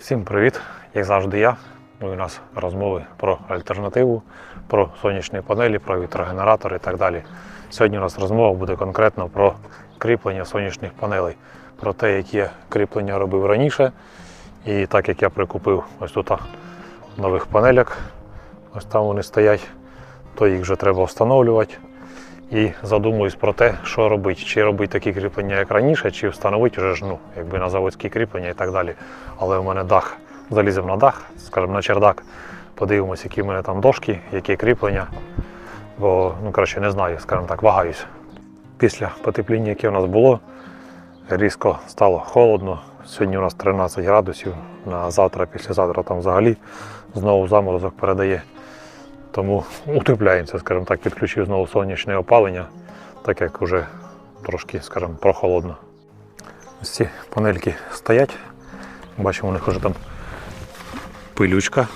Всім привіт! Як завжди я. У нас розмови про альтернативу, про сонячні панелі, про вітрогенератори і так далі. Сьогодні у нас розмова буде конкретно про кріплення сонячних панелей, про те, які кріплення робив раніше. І так як я прикупив ось тут нових панеляк, ось там вони стоять, то їх вже треба встановлювати. І задумуюсь про те, що робити. Чи робити такі кріплення, як раніше, чи встановити вже ж, ну, якби на заводські кріплення і так далі. Але в мене дах, заліземо на дах, скажімо, на чердак, подивимося, які в мене там дошки, які кріплення. Бо, ну, коротше, не знаю, скажімо так, вагаюсь. Після потепління, яке у нас було, різко стало холодно. Сьогодні у нас 13 градусів, на завтра, післязавтра там взагалі знову заморозок передає. Тому утепляємося, скажімо так, підключив знову сонячне опалення, так як вже трошки, скажімо, прохолодно. Ось ці панельки стоять. Бачимо, у них вже там пилючка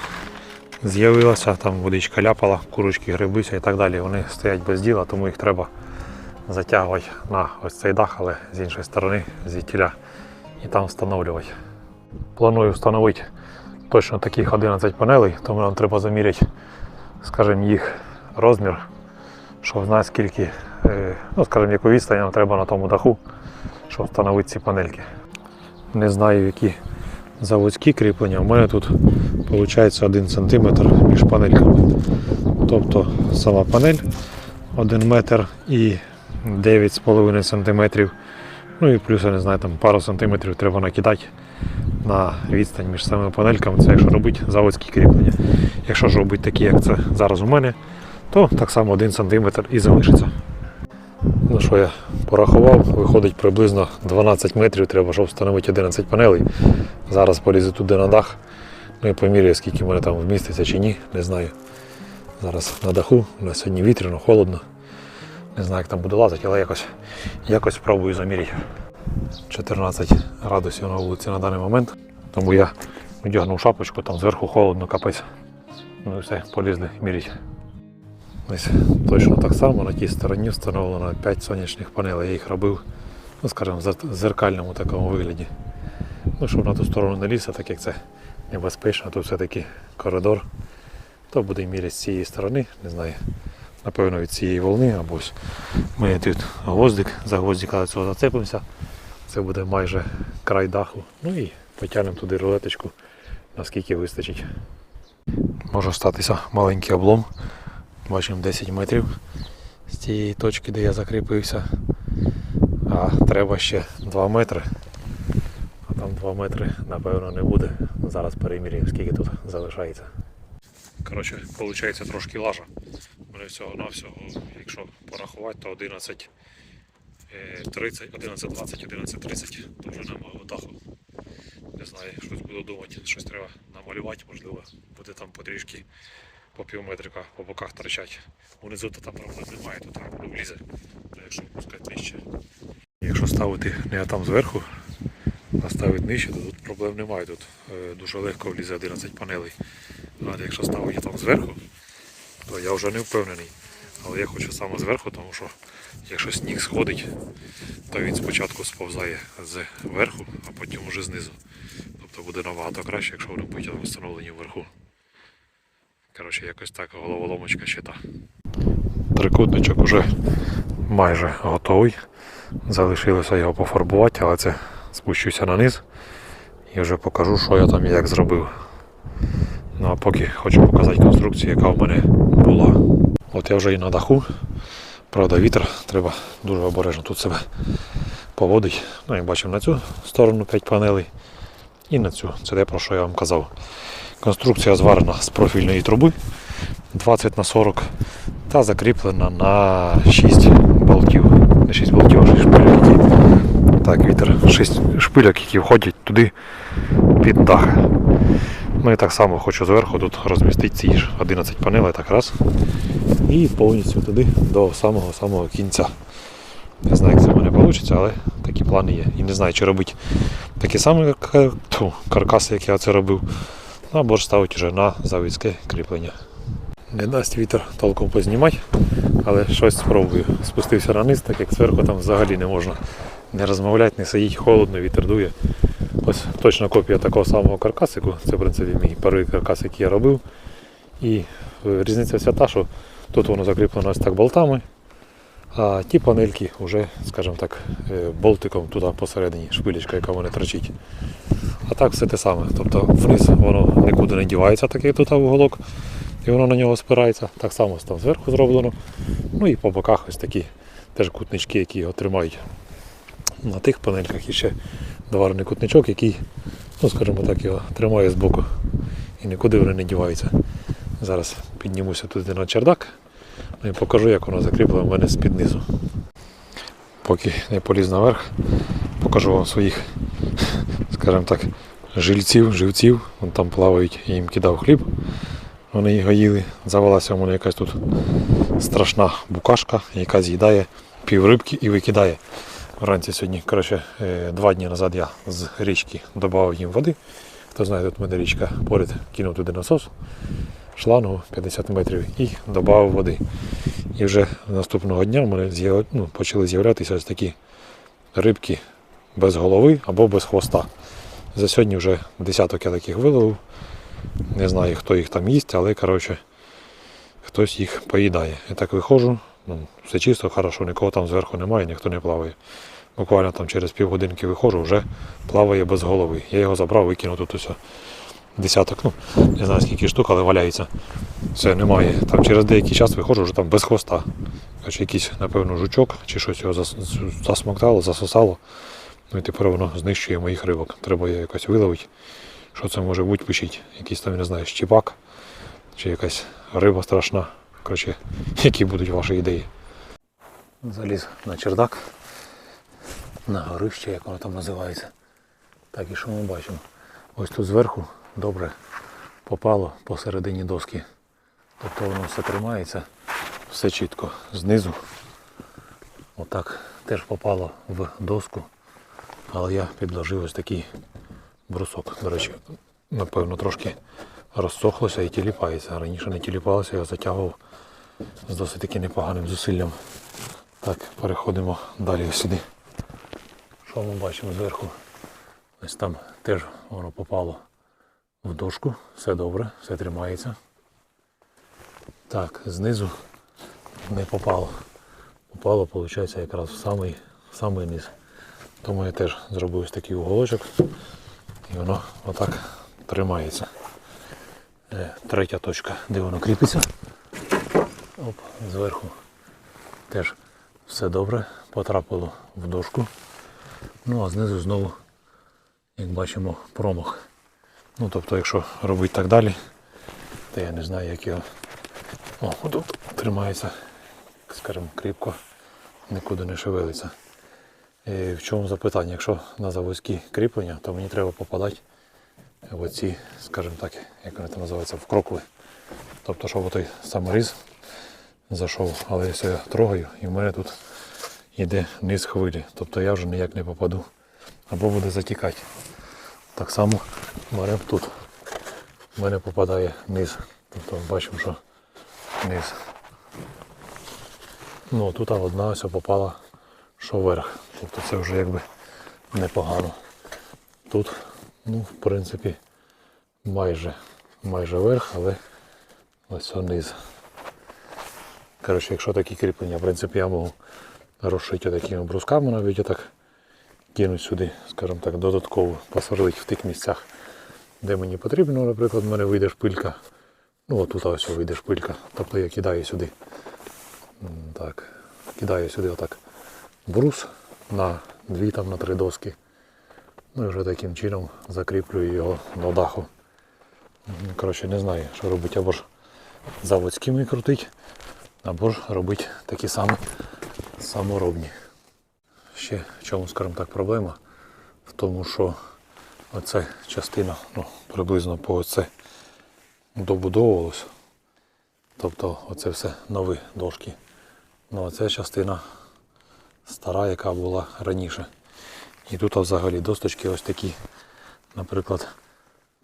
з'явилася, там водичка ляпала, курочки грибуться і так далі. Вони стоять без діла, тому їх треба затягувати на ось цей дах, але з іншої сторони, звідтіля, і там встановлювати. Планую встановити точно таких 11 панелей, тому нам треба заміряти скажімо, їх розмір, щоб знати скільки, е, ну, скажімо, яку відстань нам треба на тому даху, щоб встановити ці панельки. Не знаю, які заводські кріплення. У мене тут виходить 1 см між панельками. Тобто сама панель 1 метр і 9,5 см. Ну і плюс, я не знаю, там пару сантиметрів треба накидати на відстань між самими панельками. Це якщо робити заводські кріплення. Якщо ж робити такі, як це зараз у мене, то так само 1 см і залишиться. Ну що я порахував, виходить приблизно 12 метрів, треба, щоб встановити 11 панелей. Зараз полізу туди на дах. Ну і поміряю, скільки в мене там вміститься чи ні, не знаю. Зараз на даху, у нас сьогодні вітряно, холодно. Не знаю, як там буде лазити, але якось, якось спробую заміряти. 14 градусів на вулиці на даний момент. Тому я одягнув шапочку, там зверху холодно, капець. Ну і все, полізли міряти. Ось точно так само на тій стороні встановлено 5 сонячних панелей. Я їх робив, ну скажімо, в зеркальному такому вигляді. Ну, щоб на ту сторону не лізти, так як це небезпечно, тут все-таки коридор. То буде міряти з цієї сторони, не знаю. Напевно, від цієї волни або ось ми тут гвоздик, за гвоздика цього зацепимося. Це буде майже край даху. Ну і потягнемо туди рулеточку, наскільки вистачить. Може статися маленький облом. Бачимо 10 метрів з тієї точки, де я закріпився. А треба ще 2 метри. А там 2 метри, напевно, не буде. Зараз переміряємо, скільки тут залишається. Коротше, виходить трошки лажа. Мене всього на всього, якщо порахувати, то 11 е, 30, 11, 20, 11, 30 довжина мого даху. Не знаю, щось буду думати, щось треба намалювати, можливо, буде там потрішки по пів метрика по боках торчать. Унизу то там проблем немає, то там влізе, якщо пускати нижче. Якщо ставити не там зверху, а ставити нижче, то тут проблем немає. Тут е, дуже легко влізе 11 панелей. А якщо ставити там зверху, то я вже не впевнений. Але я хочу саме зверху, тому що якщо сніг сходить, то він спочатку сповзає зверху, а потім уже знизу. Тобто буде набагато краще, якщо вони будуть встановлені вверху. Коротше, якось так головоломочка ще. Трикутничок уже майже готовий. Залишилося його пофарбувати, але це спущуся на низ і вже покажу, що я там і як зробив. Ну а поки хочу показати конструкцію, яка в мене була. От я вже і на даху. Правда, вітер, треба дуже обережно тут себе поводить. Ну, як бачимо, на цю сторону 5 панелей і на цю. Це те, про що я вам казав. Конструкція зварена з профільної труби 20 на 40 та закріплена на 6 болтів. Не 6 болтів, а 6 шпильок. Так, вітер, 6 шпильок, які входять туди під дах. Ну і так само хочу зверху тут розмістити ці ж 11 панелей, так раз. І повністю туди до самого-самого кінця. Не знаю, як це в мене вийде, але такі плани є. І не знаю, чи робити такі самі каркаси, як я це робив, або ж ставити вже на заводське кріплення. Не дасть вітер толком познімати, але щось спробую. Спустився на низ, так як зверху там взагалі не можна не розмовляти, не сидіти, холодно, вітер дує. Ось точна копія такого самого каркасику. Це в принципі мій перший каркас, який я робив. І різниця вся та, що тут воно закріплено ось так болтами, а ті панельки вже, скажімо так, е, болтиком туди посередині, шпилечка, яка мене трачить. А так все те саме. Тобто вниз воно нікуди не дівається, такий тут уголок, і воно на нього спирається. Так само там зверху зроблено. Ну і по боках ось такі теж кутнички, які його тримають. На тих панельках і ще доварений кутничок, який, ну скажімо так, його тримає з боку і нікуди вони не діваються. Зараз піднімуся туди на чердак ну і покажу, як воно закріплено в мене з-під низу. Поки не поліз наверх, покажу вам своїх, скажімо так, жильців, живців. Вон там плавають, я їм кидав хліб. Вони його їли. Завелася в мене якась тут страшна букашка, яка з'їдає пів рибки і викидає. Вранці сьогодні, коротше, е, два дні назад я з річки додав їм води. Хто знає, тут в мене річка поряд кинув туди насос, шлангу 50 метрів і додав води. І вже наступного дня в мене ну, почали з'являтися ось такі рибки без голови або без хвоста. За сьогодні вже десяток я таких виловив. Не знаю, хто їх там їсть, але коротше, хтось їх поїдає. Я так виходжу, ну, все чисто, хорошо, нікого там зверху немає, ніхто не плаває. Буквально там через півгодинки виходжу, вже плаває без голови. Я його забрав, викинув тут усе. Десяток, ну, не знаю скільки штук, але валяється. Все, немає. Там через деякий час виходжу вже там без хвоста. Хоч якийсь, напевно, жучок чи щось його засмоктало, засосало. Ну і тепер воно знищує моїх рибок. Треба його якось виловити. Що це може бути, пишіть. Якийсь там, не знаю, щіпак чи якась риба страшна. Коротше, які будуть ваші ідеї. Заліз на чердак, на горище, як воно там називається. Так, і що ми бачимо? Ось тут зверху добре попало посередині доски. Тобто воно все тримається, все чітко. Знизу отак теж попало в доску. Але я підложив ось такий брусок. До речі, напевно, трошки розсохлося і тіліпається. Раніше не тіліпалося, я затягував з досить таки непоганим зусиллям. Так, переходимо далі сюди. Що ми бачимо зверху? Ось там теж воно попало в дошку. Все добре, все тримається. Так, знизу не попало. Попало, виходить, якраз в самий, в самий низ. Тому я теж зробив ось такий уголочок і воно отак тримається. Е, Третя точка, де воно кріпиться. Оп, зверху теж все добре, потрапило в дошку. Ну а знизу знову, як бачимо, промах. Ну тобто, якщо робити так далі, то я не знаю, як його. О, тут тримається, скажімо, кріпко, нікуди не шевелиться. І в чому запитання? Якщо на заводські кріплення, то мені треба попадати в оці, скажімо так, як вони там називаються, в крокви. Тобто, щоб той саморіз зайшов, але якщо я трогаю, і в мене тут йде низ хвилі. Тобто я вже ніяк не попаду. Або буде затікати. Так само в тут. В мене попадає низ. Тобто бачимо, що низ. Ну тут одна ось попала, що вверх. Тобто це вже якби непогано. Тут, ну, в принципі, майже, майже верх, але ось це низ. Коротше, якщо такі кріплення, в принципі, я можу розшити такими брусками, навіть отак кинуть сюди, скажімо так, додатково посверлити в тих місцях, де мені потрібно. Наприклад, в мене вийде шпилька. Ну, отут ось вийде шпилька. Тобто я кидаю сюди. Так, кидаю сюди отак брус на дві там на три доски. Ну і вже таким чином закріплюю його до даху. Коротше, не знаю, що робити. Або ж заводськими крутить, або ж робити такі самі саморобні. Ще в чому, скажімо так, проблема в тому, що оця частина ну, приблизно по оце добудовувалось. Тобто оце все нові дошки. Ну а ця частина стара, яка була раніше. І тут взагалі досточки ось такі, наприклад,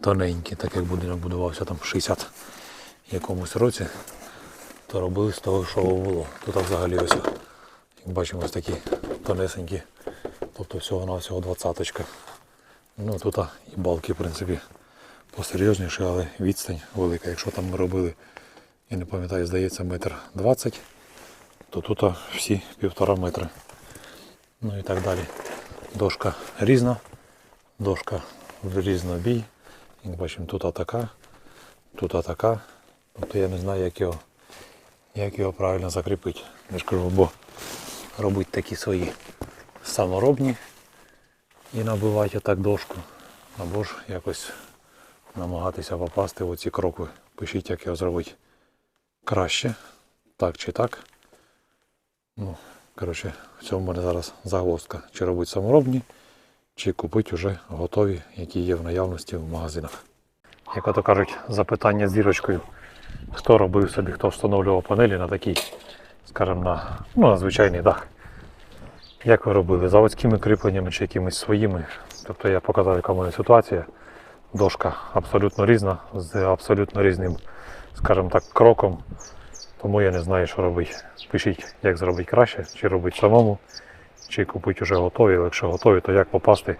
тоненькі, так як будинок будувався там в 60 якомусь році, то робили з того, що було. Тут взагалі ось, як бачимо, ось такі тонесенькі. Тобто всього на всього двадцяточка. Ну тут і балки, в принципі, посерйозніші, але відстань велика. Якщо там ми робили, я не пам'ятаю, здається, метр двадцять, то тут всі півтора метри. Ну і так далі. Дошка різна, дошка в різнобій. Як бачимо, тут атака, тут атака. Тобто я не знаю, як його, як його правильно закріпити. Я ж кажу, бо робити такі свої саморобні і набивати отак дошку. Або ж якось намагатися попасти в оці крокви. Пишіть, як його зробити краще, так чи так. Ну, коротше, в цьому в мене зараз загвоздка. Чи робити саморобні, чи купити вже готові, які є в наявності в магазинах. Як ото кажуть, запитання з зірочкою. Хто робив собі, хто встановлював панелі на такий, скажімо, на, ну, на звичайний дах. Як ви робили? Заводськими кріпленнями чи якимись своїми. Тобто я показав, яка в мене ситуація. Дошка абсолютно різна, з абсолютно різним, скажімо так, кроком. Тому я не знаю, що робити. Пишіть, як зробити краще, чи робити самому, чи купити вже готові. Якщо готові, то як попасти.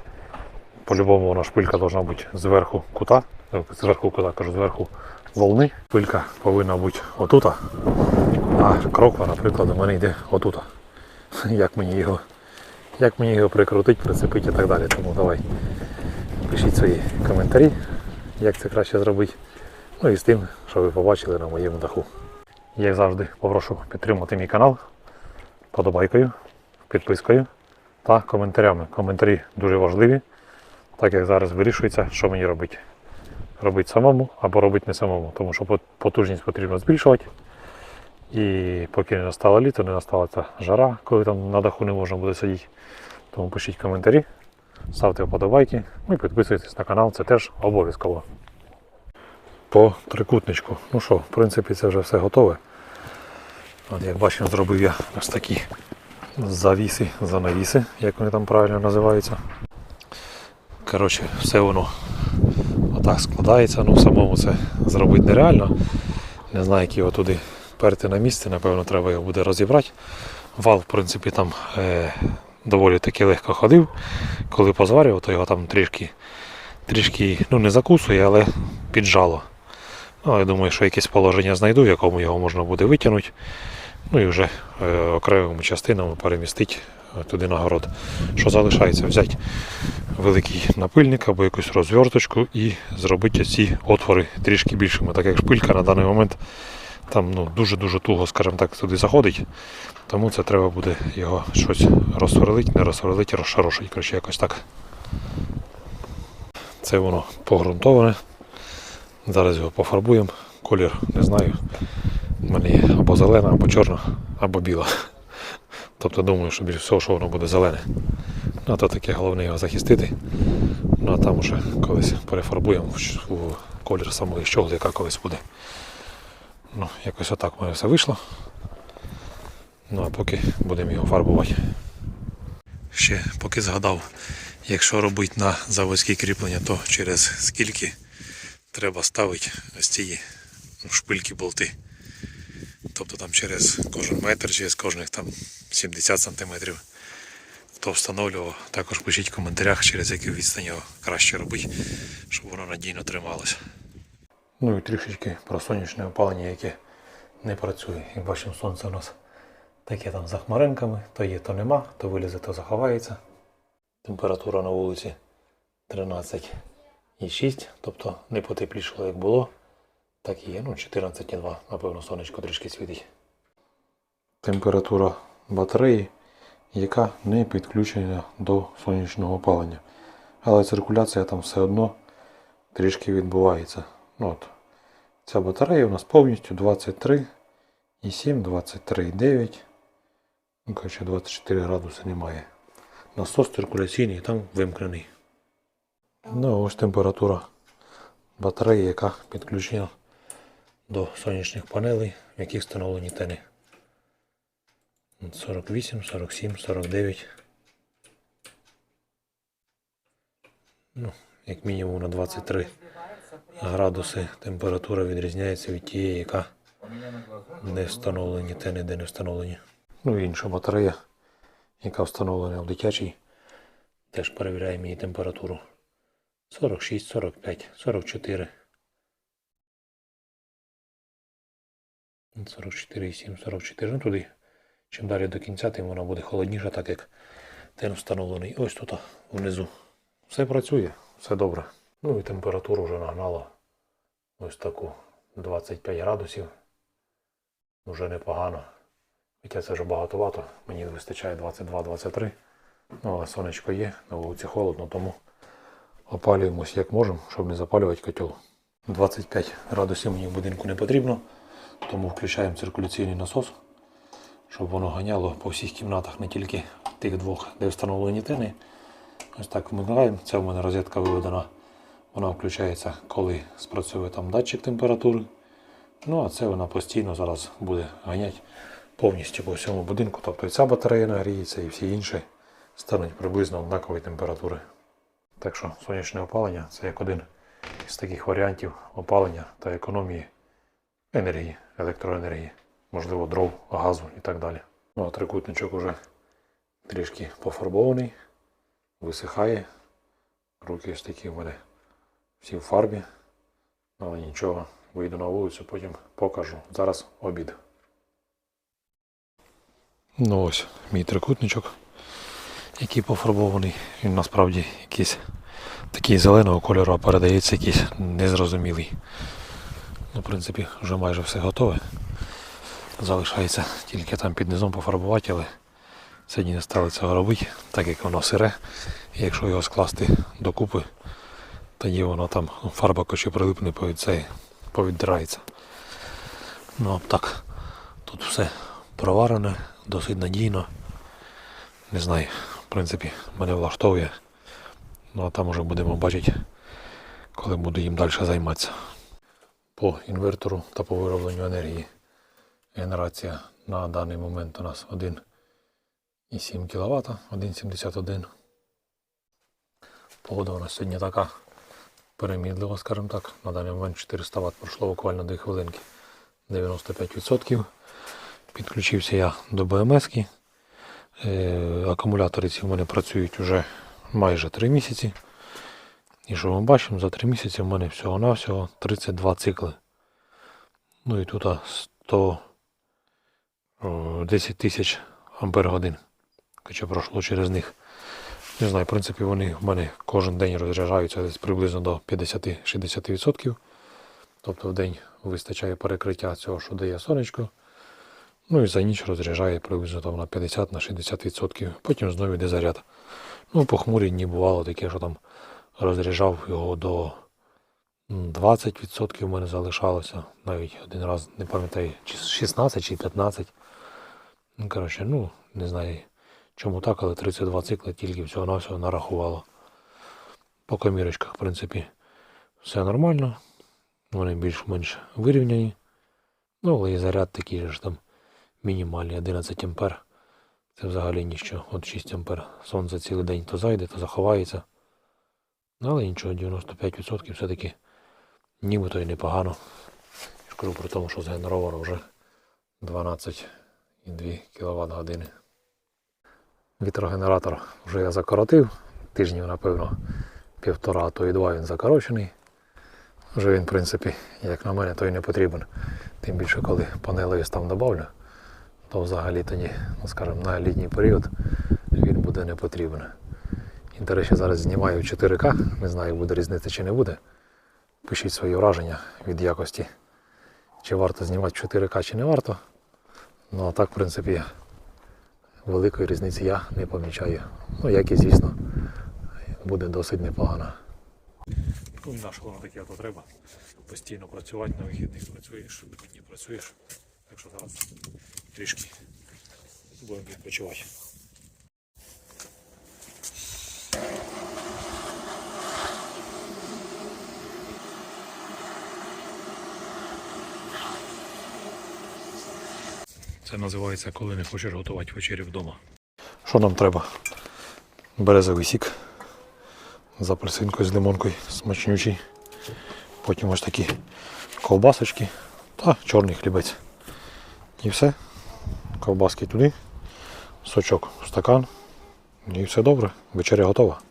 По-любому вона шпилька повинна бути зверху кута. Зверху кута, кажу, зверху волни. Шпилька повинна бути отута. А кроква, наприклад, у мене йде отута. Як мені його, як мені його прикрутити, прицепити і так далі. Тому давай пишіть свої коментарі, як це краще зробити. Ну і з тим, що ви побачили на моєму даху. Як завжди, попрошу підтримати мій канал подобайкою, підпискою та коментарями. Коментарі дуже важливі, так як зараз вирішується, що мені робити. Робити самому або робити не самому, тому що потужність потрібно збільшувати. І поки не настало літо, не настала ця жара, коли там на даху не можна буде сидіти. Тому пишіть коментарі, ставте вподобайки ну і підписуйтесь на канал, це теж обов'язково. По трикутничку. Ну що, в принципі, це вже все готове. От як бачимо, зробив я ось такі завіси, занавіси, як вони там правильно називаються. Коротше, все воно отак складається. Ну, самому це зробити нереально. Не знаю, як його туди перти на місце, напевно, треба його буде розібрати. Вал, в принципі, там е, доволі таки легко ходив. Коли позварював, то його там трішки, трішки ну, не закусує, але піджало. Ну, я думаю, що якесь положення знайду, в якому його можна буде витягнути. Ну і вже е, окремими частинами перемістити е, туди на город. Що залишається? Взяти великий напильник або якусь розверточку і зробити ці отвори трішки більшими, так як шпилька на даний момент там ну, дуже-дуже туго, скажімо так, туди заходить. Тому це треба буде його щось розсверлити, не розсверлити, розшарошити. Коротше, якось так. Це воно погрунтоване. Зараз його пофарбуємо. Колір не знаю. У мене є або зелена, або чорна, або біла. Тобто думаю, що більше всього, що воно буде зелене. Ну, а то таке головне його захистити. Ну а там уже колись перефарбуємо в колір самої щогли, яка колись буде. Ну, якось отак в мене все вийшло. Ну а поки будемо його фарбувати. Ще поки згадав, якщо робити на заводські кріплення, то через скільки треба ставити ось ці ну, шпильки болти. Тобто там через кожен метр, через кожних там 70 сантиметрів. Хто встановлював, також пишіть в коментарях, через яку відстань його краще робити, щоб воно надійно трималося. Ну і трішечки про сонячне опалення, яке не працює. Як бачимо, сонце у нас таке там за хмаринками, то є, то нема, то вилізе, то заховається. Температура на вулиці 13,6, тобто не потеплішало, як було. Так і є, ну 14,2, напевно, сонечко трішки світить. Температура батареї, яка не підключена до сонячного опалення. Але циркуляція там все одно трішки відбувається. Ну, от. Ця батарея у нас повністю 23,7, 23,9. Ну, коротше, 24 градуси немає. Насос циркуляційний там вимкнений. Ну, ось температура батареї, яка підключена до сонячних панелей, в яких встановлені тени. 48, 47, 49. Ну, як мінімум на 23 градуси температура відрізняється від тієї, яка не встановлені, тени, де не встановлені. Ну і інша батарея, яка встановлена в дитячій, теж перевіряємо її температуру. 46, 45, 44. 44,7, 44. Ну туди. Чим далі до кінця, тим вона буде холодніша, так як тен встановлений ось тут внизу. Все працює, все добре. Ну і температуру вже нагнало ось таку 25 градусів. Вже непогано. Хоча це вже багатовато, мені вистачає 22-23. Ну, але сонечко є, на вулиці холодно, тому опалюємось як можемо, щоб не запалювати котел. 25 градусів мені в будинку не потрібно, тому включаємо циркуляційний насос, щоб воно ганяло по всіх кімнатах, не тільки тих двох, де встановлені тени. Ось так вмикаємо. Це в мене розетка виведена. Вона включається, коли спрацює там датчик температури. Ну а це вона постійно зараз буде ганяти повністю по всьому будинку. Тобто і ця батарея нагріється, і всі інші стануть приблизно однакової температури. Так що сонячне опалення це як один із таких варіантів опалення та економії енергії, електроенергії, можливо, дров, газу і так далі. Ну а трикутничок уже трішки пофарбований, висихає. Руки ось такі в мене всі в фарбі. Але нічого, вийду на вулицю, потім покажу. Зараз обід. Ну ось мій трикутничок, який пофарбований. Він насправді якийсь такий зеленого кольору, а передається якийсь незрозумілий. Ну, в принципі, вже майже все готове. Залишається тільки там під низом пофарбувати, але сьогодні не стали цього робити, так як воно сире. І якщо його скласти докупи, тоді воно там фарба кочі прилипне повід цей, повіддирається. Ну а так, тут все проварене, досить надійно. Не знаю, в принципі, мене влаштовує. Ну а там уже будемо бачити, коли буду їм далі займатися. По інвертору та по виробленню енергії. Генерація на даний момент у нас 1,7 кВт, 1,71. Погода у нас сьогодні така перемідлива, скажімо так. На даний момент 400 Вт пройшло буквально 2 хвилинки. 95%. Підключився я до БМС. -ки. Е, акумулятори ці в мене працюють вже майже 3 місяці. І що ми бачимо, за 3 місяці в мене всього-навсього 32 цикли. Ну і тут 100, о, 10 тисяч ампер годин. Хоча пройшло через них. Не знаю, в принципі, вони в мене кожен день розряджаються десь приблизно до 50-60%. Тобто в день вистачає перекриття цього, що дає сонечко. Ну і за ніч розряджає приблизно там на 50-60%. Потім знову йде заряд. Ну, по хмурі дні бувало таке, що там розряджав його до 20% в мене залишалося. Навіть один раз, не пам'ятаю, чи 16 чи 15. Ну, коротше, ну, не знаю чому так, але 32 цикли тільки всього-навсього нарахувало. По комірочках, в принципі, все нормально. Вони більш-менш вирівняні. Ну, але і заряд такий же ж там мінімальний 11 ампер. Це взагалі ніщо. От 6 ампер. Сонце цілий день то зайде, то заховається. Але нічого, 95% все-таки нібито і непогано. Я ж кажу при тому, що згенеровано вже 12,2 кВт години. Вітрогенератор вже я закоротив. Тижнів, напевно, півтора, а то і два він закорочений. Вже він, в принципі, як на мене, то і не потрібен. Тим більше, коли панелей там добавлю, то взагалі тоді, ну скажімо, на літній період він буде не потрібен. І, до речі, зараз знімаю 4К, не знаю, буде різниця чи не буде. Пишіть свої враження від якості. Чи варто знімати 4К, чи не варто. Ну а так, в принципі, великої різниці я не помічаю. Ну, як і звісно, буде досить непогано. Ну, на що таке, то треба постійно працювати на вихідних працюєш, не працюєш. Так що зараз трішки будемо відпочивати. Це називається, коли не хочеш готувати вечерю вдома. Що нам треба? Березовий сік з апельсинкою, з лимонкою, смачнючий. Потім ось такі ковбасочки та чорний хлібець. І все. Ковбаски туди, сочок в стакан. І все добре. Вечеря готова.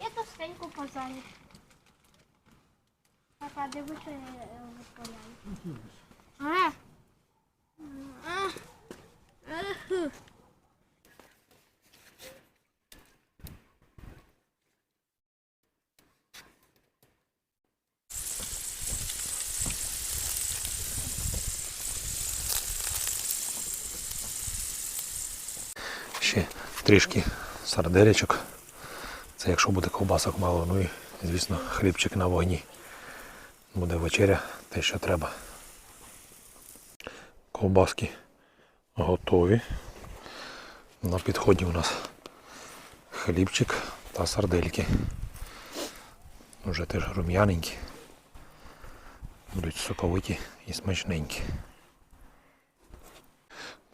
Это свинку позовут. Папа, дивись, що я виправляю. А? А? Ех. Ще трішки сарделечок. Це якщо буде ковбасок мало, ну і, звісно, хлібчик на вогні. Буде вечеря, те, що треба. Ковбаски готові. На підході у нас хлібчик та сардельки. Вже теж рум'яненькі. Будуть соковиті і смачненькі.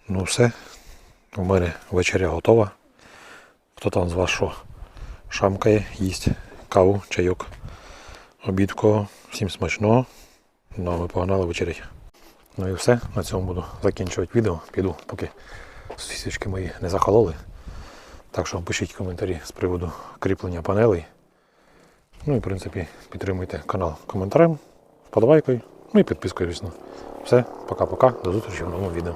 Ну все, у мене вечеря готова. Хто там з вас що шамкає, їсть каву, чайок, обід кого. Всім смачного. Ну а ми погнали вечерять. Ну і все. На цьому буду закінчувати відео. Піду, поки сусідочки мої не захололи. Так що пишіть коментарі з приводу кріплення панелей. Ну і в принципі підтримуйте канал коментарем, вподобайкою, ну і підпискою, звісно. Все, пока-пока, до зустрічі в новому відео.